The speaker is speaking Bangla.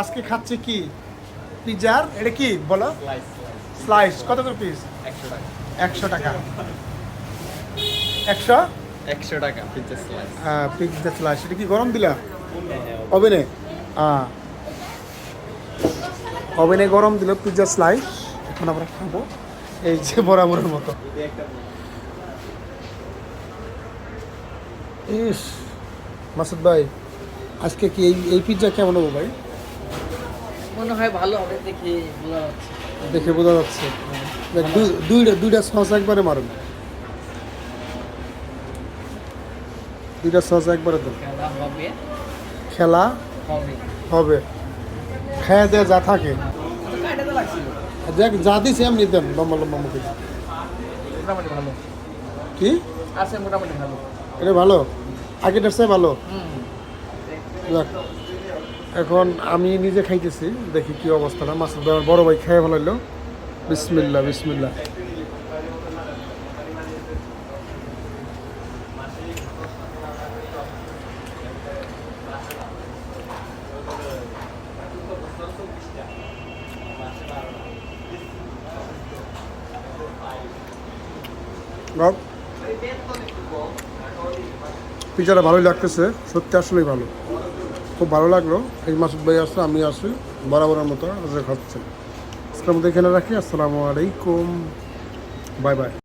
আজকে খাচ্ছে কি? পিজার এটা কি? বলো। স্লাইস কত করে পিস একশো টাকা। একশো টাকা। একশো? টাকা পিজ্জা স্লাইস পিজা স্লাইস এটা কি গরম দিলা? ওভেনে? ওভেনে গরম দিল পিজা স্লাইস এখন আমরা খাব এই যে বরাবরের মতো। ইস মাসুদ ভাই আজকে কি এই এই পিৎজা কেমন হব ভাই? মনে হয় ভালো হবে দেখে বোঝা যাচ্ছে। দেখে বোঝা যাচ্ছে। দুইটা দুইটা সস একবারে মারুন। দুইটা সস একবারে দেন। খেলা হবে। খেয়ে দেয়া যা থাকে। দেখ যা দিছে এমনি দেন লম্বা লম্বা মুখে। মোটামুটি ভালো। কি? আছে মোটামুটি ভালো। এটা ভালো? আগেটার চেয়ে ভালো? যাক এখন আমি নিজে খাইতেছি, দেখি কি অবস্থাটা। ভাই আমার বড় ভাই খেয়ে ভালো বিসমিল্লা বিসমিল্লা পিজাটা ভালোই লাগতেছে, সত্যি আসলেই ভালো। খুব ভালো লাগল। এই মাসুদ ভাই আসছে আমি আসি বরাবরের মতো আজকে খাচ্ছেন আজকের মধ্যে এখানে রাখি। আসসালামু আলাইকুম। Bye bye.